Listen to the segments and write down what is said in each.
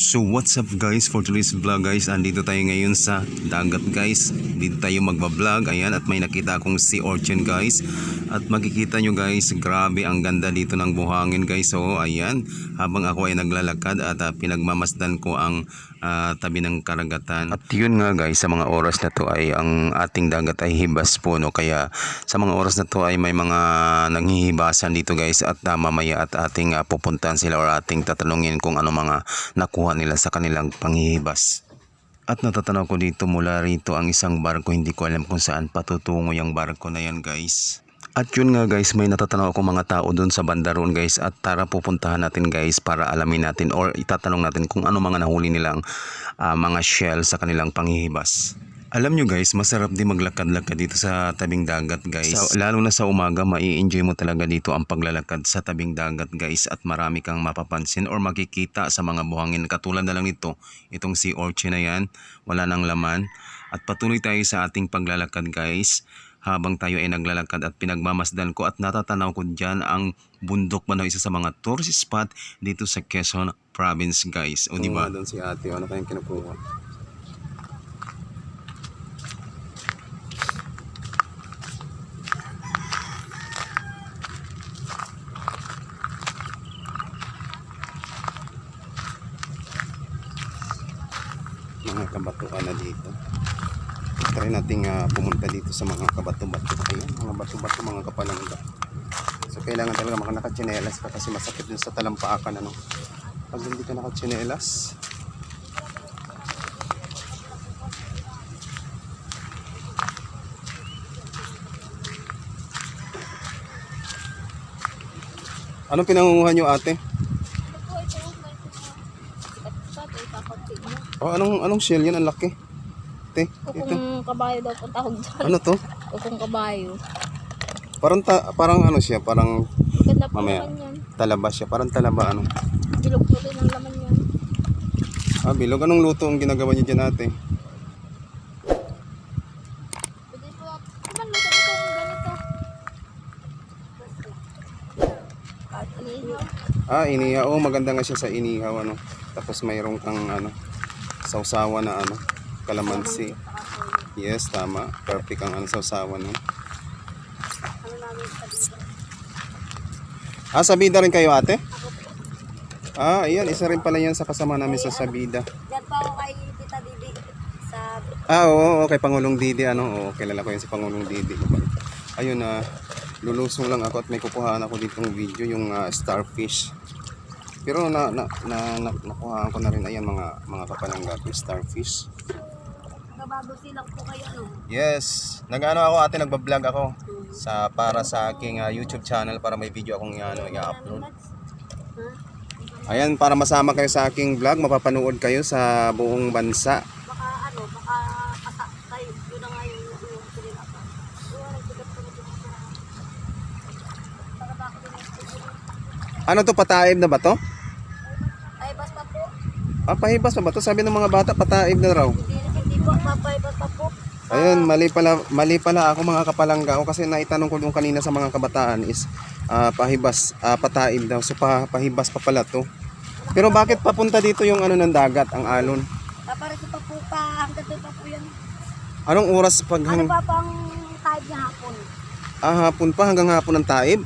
So what's up guys? For today's vlog guys Andito tayo ngayon sa dagat guys. Dito tayo magbablog Ayan at may nakita akong sea urchin guys. At makikita nyo guys Grabe ang ganda dito ng buhangin guys. So ayan Habang ako ay naglalakad At ah, pinagmamasdan ko ang ah, tabi ng karagatan At yun nga guys Sa mga oras na to ay Ang ating dagat ay hibas po no? Kaya sa mga oras na to ay may mga Nanghihibasan dito guys At ah, mamaya at ating ah, pupuntahan sila Or ating tatanungin kung ano mga nakuha nila sa kanilang panghihibas. At natatanaw ko dito mula rito ang isang barko, hindi ko alam kung saan patutungo yung barko na yan guys. At yun nga guys, may natatanaw ako mga tao doon sa banda roon guys at tara pupuntahan natin guys para alamin natin or itatanong natin kung ano mga nahuli nilang ah, mga shell sa kanilang panghihibas. Alam nyo guys, masarap din maglakad-lakad dito sa tabing dagat guys. Sa- lalo na sa umaga, mai-enjoy mo talaga dito ang paglalakad sa tabing dagat guys at marami kang mapapansin or makikita sa mga buhangin. Katulad na lang nito, itong sea urchin na yan, wala nang laman. At patuloy tayo sa ating paglalakad guys habang tayo ay naglalakad at pinagmamasdan ko at natatanaw ko dyan ang bundok ba isa sa mga tourist spot dito sa Quezon Province guys. O di ba? doon si ate, ano kayong kinukuha? mga kabatuan na dito. Try nating ah, pumunta dito sa mga kabato-bato. Ayan, mga bato-bato, mga kapalangga. So kailangan talaga mga nakatsinelas ka kasi masakit dun sa talampaakan ano. Pag hindi ka nakatsinelas, Anong pinangunguha nyo ate? Oh, anong anong shell yan? Ang laki. Te, ito. Ukong kabayo daw po tawag doon. Ano to? Ukong kabayo. Parang ta, parang ano siya, parang Maganda po Mamaya. naman yan. talaba siya, parang talaba ano. Bilog po rin ang laman yan. Ah, bilog anong luto ang ginagawa niyo diyan ate? Pwede po, naman mo sa itong ganito. At inihaw. Ah, inihaw. Oh, maganda nga siya sa inihaw ano. Tapos mayroon kang ano, sausawa na ano, kalamansi. Yes, tama. Perfect ang sa dito. Ah, sabida rin kayo ate? Ah, ayan, isa rin pala yan sa kasama namin sa sabida. Diyan pa ako kay Tita Didi sa Ah, oo, oo, kay Pangulong Didi, ano, oo, kilala ko yan si Pangulong Didi. Ayun, ah, lulusong lang ako at may kukuhaan ako ditong video, yung ah, starfish. Pero na, na, na, na nakuhaan ko na rin, ayan, mga, mga kapalangga, yung starfish. Kabago silang po kayo ano. Yes, nag-ano ako ate, nagbablog ako sa para sa aking ah, YouTube channel para may video akong ano, i-upload. Ayan, para masama kayo sa aking vlog, mapapanood kayo sa buong bansa. Baka ano, baka kasa tayo. Yun na nga yung yung sila ako. Yung nagsigat ko na dito. Baka baka din yung Ano to, pataib na ba to? Ay, basta po. Ah, pahibas pa ba to? Sabi ng mga bata, pataib na raw. Ayun, mali pala, mali pala ako mga kapalangga ko kasi naitanong ko doon kanina sa mga kabataan is ah, pahibas, ah, pataib daw. So pa, pahibas pa pala to. Pero bakit papunta dito yung ano ng dagat, ang alon? Paparito pa po pa. Hanggang doon pa po yan. Anong oras pag Ano pa pang tide niya hapon? ah, hapon pa hanggang hapon ng taib?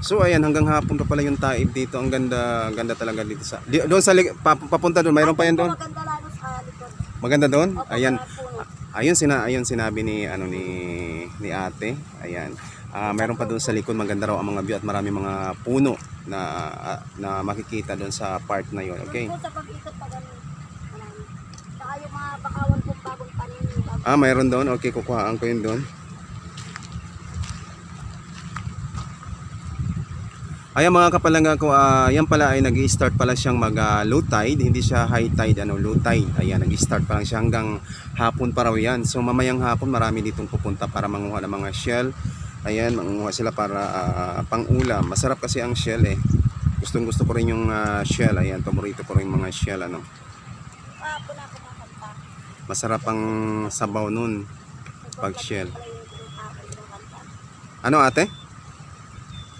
So ayan, hanggang hapon pa pala yung taib dito. Ang ganda, ang ganda talaga dito sa. Di, doon sa papunta doon, mayroon pa yan doon. Maganda lalo sa likod. Maganda doon? Ayan. Ayun sina ayun sinabi ni ano ni ni Ate. Ayan. Ah, meron pa doon sa likod maganda raw ang mga view at marami mga puno na ah, na makikita doon sa part na 'yon. Okay. Ah, mayroon doon. Okay, kukuhaan ko 'yun doon. Ayan mga kapalangga ko, ah, yan pala ay nag-start pala siyang mag ah, low tide, hindi siya high tide, ano, low tide. Ayan, nag-start pa lang siya hanggang hapon pa raw yan. So mamayang hapon marami ditong pupunta para manguha ng mga shell. Ayan, manguha sila para ah, pang-ulam. Masarap kasi ang shell eh. Gustong gusto ko rin yung ah, shell. Ayan, paborito ko rin mga shell. Ano. Masarap ang sabaw nun pag shell. Ano ate?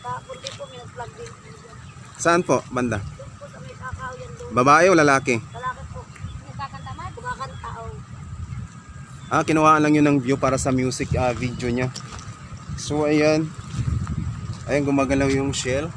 Kahapon din po, may nag-vlog din. Saan po? Banda? Babae o lalaki? Lalaki po. Nagkakanta man? Kumakanta, oh. Ah, kinuhaan lang yun ng view para sa music ah, video niya. So, ayan. Ayan, gumagalaw yung shell.